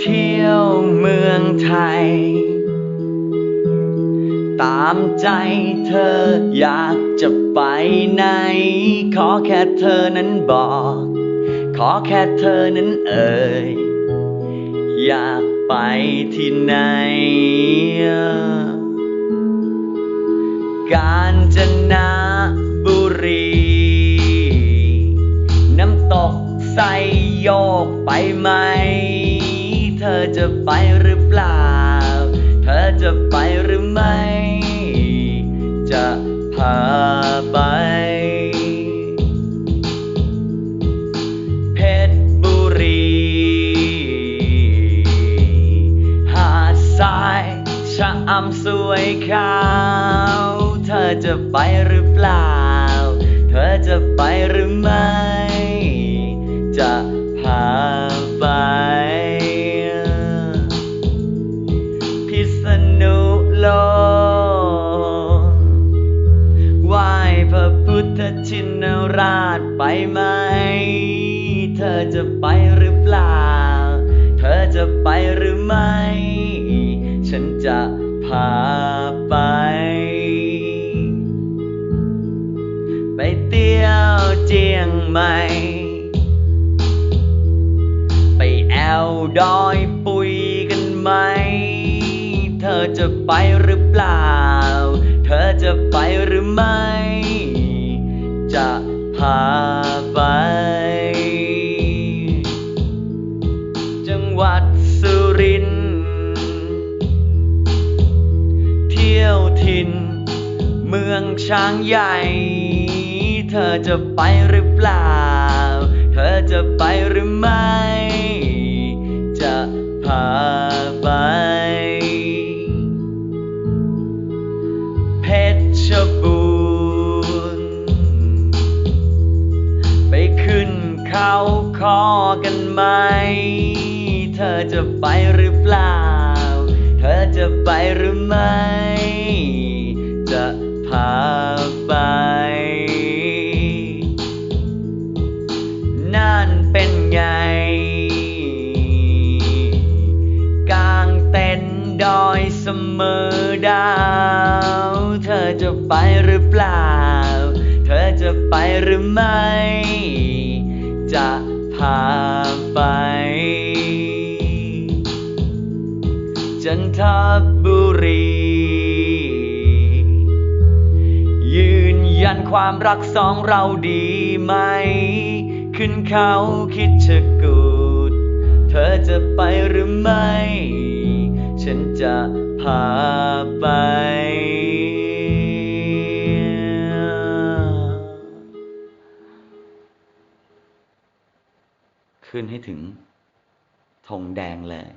เที่ยวเมืองไทย ตามใจเธออยากจะไปไหน ขอแค่เธอนั้นบอก ขอแค่เธอนั้นเอ่ย อยากไปที่ไหน กาญจนบุรี น้ำตกใสโยกไปไหม เธอจะไปหรือเปล่า เธอจะไปหรือไม่ จะพาไป เพชรบุรี หาดทรายชะอำสวยขาว เธอจะไปหรือเปล่า เธอจะไปหรือไม่ พิษณุโลกไหว้พระพุทธชินราชไปไหม เธอจะไปหรือเปล่า เธอจะไปหรือไม่ ฉันจะพาไป ไปเที่ยวเจียงใหม่ ไปแอวดอยป จะไปหรือเปล่า เธอจะไปหรือไม่ จะพาไป จังหวัดสุรินทร์เที่ยวถิ่นเมืองช้างใหญ่ เธอจะไปหรือเปล่า เธอจะไปหรือไม่ ชบูรณ์ไปขึ้นเขาคอกันไหม เธอจะไปหรือเปล่า เธอจะไปหรือไม่ จะพาไป นั่นเป็นไง หรือไม่ จะพาไป จันทบุรี ยืนยันความรักสองเราดีไหม ขึ้นเขาคิดจะกูด เธอจะไปหรือไม่ ฉันจะพา ขึ้นให้ถึงธงแดงเลย